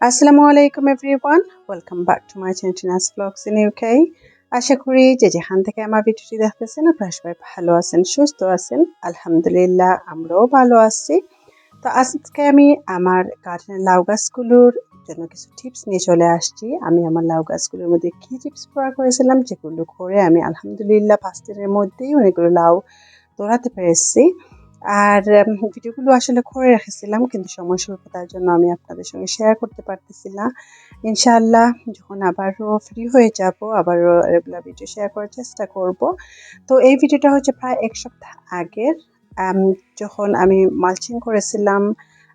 আসসালামু আলাইকুম everyone welcome back to my channel vlogs in UK আশা করি যে যেখান থেকে আমার ভিডিওটি দেখতেছেন, আপনারা সবাই ভালো আছেন, সুস্থ আছেন। আলহামদুলিল্লাহ, আমরাও ভালো আছি। তো আজকে আমি আমার গার্ডেনের লাউ গাছগুলোর জন্য কিছু টিপস নিয়ে চলে আসছি। আমি আমার লাউ গাছগুলোর মধ্যে কী টিপস প্রয়োগ করেছিলাম যেগুলো করে আমি আলহামদুলিল্লাহ পাঁচ দিনের মধ্যেই অনেকগুলো লাউ দৌড়াতে পেরেছি। আর ভিডিওগুলো আসলে করে রেখেছিলাম, কিন্তু সময় স্বল্পতার জন্য আমি আপনাদের সঙ্গে শেয়ার করতে পারতেছি না ইনশাআল্লাহ, যখন আবারও ফ্রি হয়ে যাব, আবারও রেগুলার ভিডিও শেয়ার করার চেষ্টা করব। তো এই ভিডিওটা হচ্ছে প্রায় এক সপ্তাহ আগের। যখন আমি মালচিং করেছিলাম,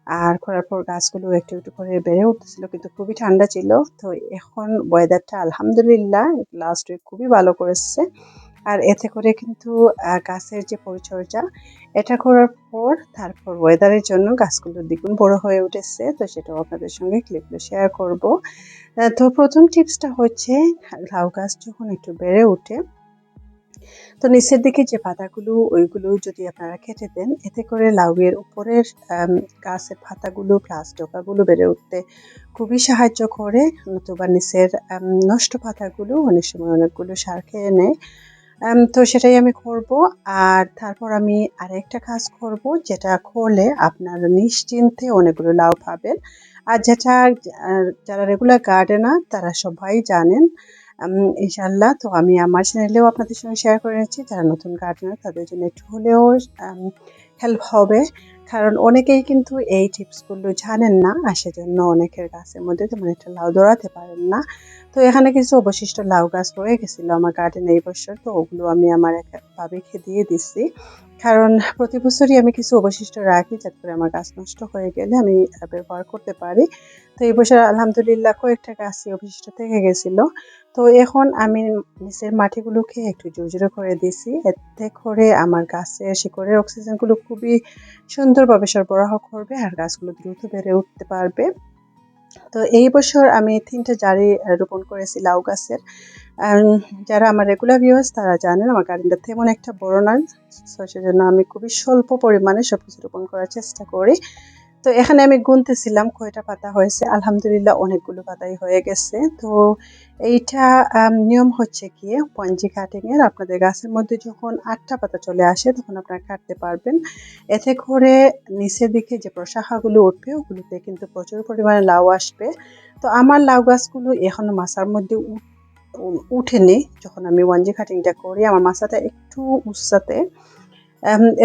আর করার পর গাছগুলো একটু একটু করে বেড়ে উঠতেছিল, কিন্তু খুবই ঠান্ডা ছিল। তো এখন ওয়েদারটা আলহামদুলিল্লাহ লাস্ট উইক খুবই ভালো করেছে। আর এতে করে কিন্তু গাছের যে পরিচর্যা, এটা করার পর তারপর ওয়েদারের জন্য গাছগুলো দ্বিগুণ বড় হয়ে উঠেছে। তো সেটাও আপনাদের সঙ্গে ক্লিপগুলো শেয়ার করব। তো প্রথম টিপসটা হচ্ছে, লাউ গাছ যখন একটু বেড়ে ওঠে, তো নিচের দিকে যে পাতাগুলো, ওইগুলো যদি আপনারা কেটে দেন, এতে করে লাউয়ের উপরের গাছের পাতাগুলো প্লাস ডোকাগুলো বেড়ে উঠতে খুবই সাহায্য করে। নতুবা নিচের নষ্ট পাতাগুলো অনেক সময় অনেকগুলো সার খেয়ে নেয়। তো সেটাই আমি করব। আর তারপর আমি আরেকটা কাজ করব, যেটা করলে আপনার নিশ্চিন্তে অনেকগুলো লাভ পাবেন। আর যেটা যারা রেগুলার গার্ডেনার তারা সবাই জানেন। ইনশাল্লাহ তো আমি আমার চ্যানেলেও আপনাদের সঙ্গে শেয়ার করে নিচ্ছি যারা নতুন গার্ডেনার তাদের জন্য একটু হলেও হেল্প হবে। কারণ অনেকেই কিন্তু এই টিপসগুলো জানেন না, আর সেজন্য অনেকের গাছের মধ্যে তেমন একটা লাউ দৌড়াতে পারেন না। তো এখানে কিছু অবশিষ্ট লাউ গাছ রয়ে গেছিল আমার গার্ডেন এই বছর, তো ওগুলো আমি আমার এক ভাবিকে দিয়ে দিচ্ছি কারণ প্রতি বছরই আমি কিছু অবশিষ্ট রাখি যাতে করে আমার গাছ নষ্ট হয়ে গেলে আমি ব্যবহার করতে পারি। তো এই বছর আলহামদুলিল্লাহ কয়েকটা গাছই অবশিষ্ট থেকে গেছিল। তো এখন আমি নিচের মাটিগুলোকে একটু জোরজোরে করে দিছি। এতে করে আমার গাছের শিকড়ের অক্সিজেনগুলো খুবই সুন্দরভাবে সরবরাহ করবে আর গাছগুলো দ্রুত বেড়ে উঠতে পারবে। তো এই বছর আমি তিনটে জারি রোপণ করেছি লাউ গাছের। যারা আমার রেগুলার ভিউয়ার্স তারা জানেন আমার গার্ডেনটা তেমন একটা বড় নয়। সেজন্য আমি খুবই স্বল্প পরিমাণে সব কিছু রোপণ করার চেষ্টা করি। তো এখানে আমি গুনতেছিলাম কয়টা পাতা হয়েছে? আলহামদুলিল্লাহ অনেকগুলো পাতাই হয়ে গেছে। তো এইটা নিয়ম হচ্ছে গিয়ে পঞ্জি কাটিংয়ের আপনাদের গাছের মধ্যে যখন আটটা পাতা চলে আসে তখন আপনারা কাটতে পারবেন। এতে করে নিচের দিকে যে প্রশাখাগুলো উঠবে, ওগুলোতে কিন্তু প্রচুর পরিমাণে লাউ আসবে। তো আমার লাউ গাছগুলো এখনও মাসার মধ্যে উঠেনি। যখন আমি ওয়ানজি কাটিংটা করি, আমার মাসাটা একটু উৎসাতে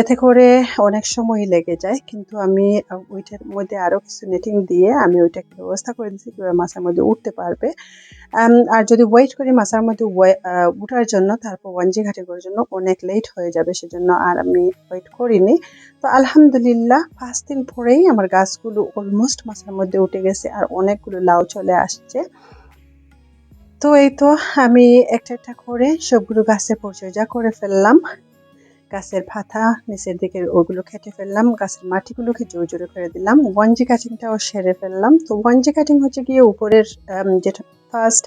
এতে করে অনেক সময় লেগে যায়, কিন্তু আমি ওইটার মধ্যে আরও কিছু নেটিং দিয়ে আমি ওইটাকে ব্যবস্থা করে দিচ্ছি কীভাবে মাছের মধ্যে উঠতে পারবে। আর যদি ওয়েট করি মাছের মধ্যে উঠার জন্য, তারপর ওয়ানজি ঘাটে করার জন্য অনেক লেট হয়ে যাবে, সেজন্য আর আমি ওয়েট করিনি। তো আলহামদুলিল্লাহ, পাঁচ দিন পরেই আমার গাছগুলো অলমোস্ট মাছের মধ্যে উঠে গেছে, আর অনেকগুলো লাউ চলে আসছে। তো এই তো আমি একটা একটা করে সবগুলো গাছের পরিচর্যা করে ফেললাম। গাছের পাতা নিচের দিকে ওগুলো কেটে ফেললাম, গাছের মাটিগুলোকে জোর জোরে করে দিলাম। ওয়ানজি কাটিংটাও সেরে ফেললাম। তো ওয়ানজি কাটিং হচ্ছে গিয়ে উপরের যেটা ফার্স্ট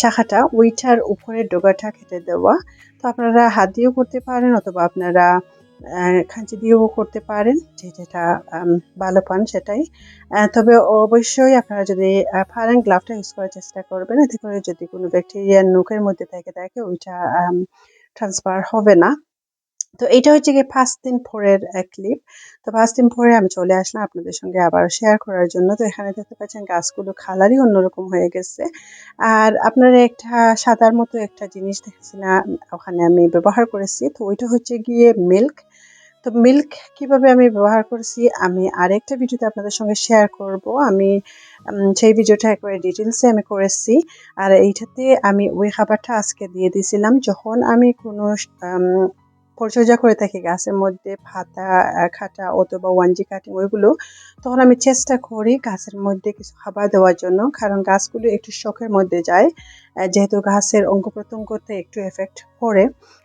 শাখাটা, ওইটার উপরের ডোগাটা কেটে দেওয়া। তো আপনারা হাত দিয়েও করতে পারেন অথবা আপনারা খাঁচি দিয়েও করতে পারেন, যে যেটা ভালো পান সেটাই। তবে অবশ্যই আপনারা যদি পারেন গ্লাভটা ইউজ করার চেষ্টা করবেন, এতে করে যদি কোনো ব্যাকটেরিয়ার নুকের মধ্যে থাকে থাকে, ওইটা ট্রান্সফার হবে না। তো এটা হচ্ছে গিয়ে পাঁচ দিন পরের ক্লিপ তো পাঁচ দিন পরে আমি চলে আসলাম আপনাদের সঙ্গে আবার শেয়ার করার জন্য। তো এখানে দেখতে পাচ্ছেন গাছগুলো খালারই অন্যরকম হয়ে গেছে। আর আপনারা একটা সাদার মতো একটা জিনিস দেখেছি না ওখানে আমি ব্যবহার করেছি। তো ওইটা হচ্ছে গিয়ে মিল্ক তো মিল্ক কীভাবে আমি ব্যবহার করেছি, আমি আরেকটা ভিডিওতে আপনাদের সঙ্গে শেয়ার করব। আমি সেই ভিডিওটা একবারে ডিটেলসে আমি করেছি। আর এইটাতে আমি ওই খাবারটা আজকে দিয়ে দিয়েছিলাম। যখন আমি কোনো পরিচর্যা করে থাকি, গাছের মধ্যে ফাতা খাটা অথবা ওয়ানজি কাটিং ওইগুলো। তখন আমি চেষ্টা করি গাছের মধ্যে কিছু খাবার দেওয়ার জন্য, কারণ গাছগুলো একটু শখের মধ্যে যায় যেহেতু গাছের অঙ্গ প্রত্যঙ্গতে একটু এফেক্ট পড়ে।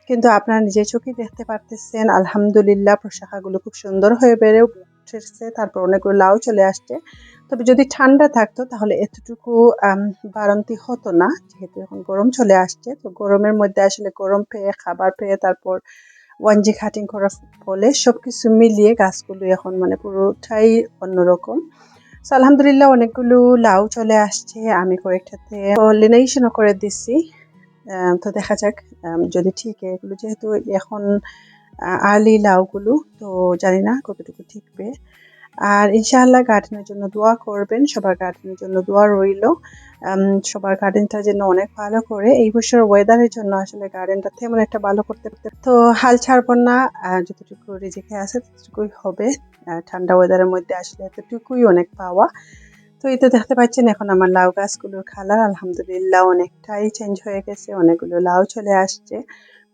কিন্তু আপনারা নিজের চোখে দেখতে পারতেছেন, আলহামদুলিল্লাহ প্রশাখাগুলো খুব সুন্দর হয়ে বেড়ে উঠেছে, তারপর অনেকগুলো লাউ চলে আসছে। তবে যদি ঠান্ডা থাকতো তাহলে এতটুকু বাড়ন্তি হতো না, যেহেতু এখন গরম চলে আসছে। তো গরমের মধ্যে আসলে গরম পেয়ে, খাবার পেয়ে, তারপর ওয়ানজি কাটিং করার ফলে সব কিছু মিলিয়ে গাছগুলো এখন মানে পুরোটাই অন্যরকম। সো আলহামদুলিল্লাহ অনেকগুলো লাউ চলে আসছে, আমি কয়েকটাতে পলিনেশনও করে দিচ্ছি। তো দেখা যাক যদি ঠিক এগুলো যেহেতু এখন আর্লি লাউগুলো, তো জানি না কতটুকু ঠিকবে। আর ইনশাআল্লাহ গার্ডেনের জন্য দোয়া করবেন, সবার গার্ডেনের জন্য দোয়া রইল। সবার গার্ডেনটা যেন অনেক ভালো করে, এই বছর ওয়েদারের জন্য আসলে গার্ডেনটা তেমন একটা ভালো করতে তো হাল ছাড়বো না যতটুকু রিজিকে আছে ততটুকুই হবে। ঠান্ডা ওয়েদারের মধ্যে আসলে এতটুকুই অনেক পাওয়া। তো এই তো দেখতে পাচ্ছেন এখন আমার লাউ গাছগুলোর কালার আলহামদুলিল্লাহ অনেকটাই চেঞ্জ হয়ে গেছে, অনেকগুলো লাউ চলে আসছে।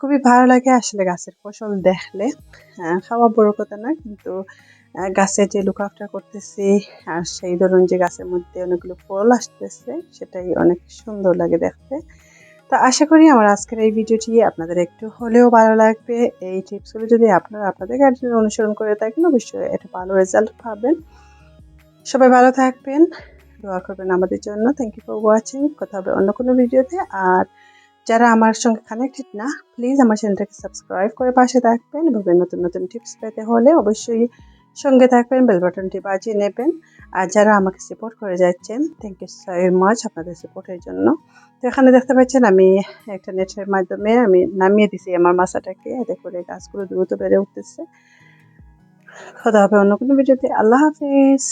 খুবই ভালো লাগে আসলে গাছের ফসল দেখলে। আহ, খাওয়া বড় কথা না কিন্তু গাছের যে লুক আফটার করতেছি আর সেই ধরুন যে গাছের মধ্যে অনেকগুলো ফল আসতেছে সেটাই অনেক সুন্দর লাগে দেখতে। তো আশা করি আমার আজকের এই ভিডিওটি আপনাদের একটু হলেও ভালো লাগবে। এই টিপসগুলো যদি আপনারা আপনাদের গার্জেন অনুসরণ করে থাকেন অবশ্যই এটা ভালো রেজাল্ট পাবেন। সবাই ভালো থাকবেন দোয়া করবেন আমাদের জন্য। থ্যাংক ইউ ফর ওয়াচিং কথা হবে অন্য কোনো ভিডিওতে। আর যারা আমার সঙ্গে কানেক্টেড না প্লিজ আমার চ্যানেলটাকে সাবস্ক্রাইব করে পাশে থাকবেন এবং নতুন নতুন টিপস পেতে হলে অবশ্যই সঙ্গে থাকবেন বেল বাটনটি বাজিয়ে নেবেন। আর যারা আমাকে সাপোর্ট করে যাচ্ছেন থ্যাংক ইউ সো মাচ আপনাদের সাপোর্টের জন্য। তো এখানে দেখতে পাচ্ছেন আমি একটা নেটের মাধ্যমে আমি নামিয়ে দিছি আমার মাছাটাকে এতে করে গাছগুলো দ্রুত বেড়ে উঠতেছে। খোদা হবে অন্য কোনো ভিডিওতে আল্লাহ হাফিজ।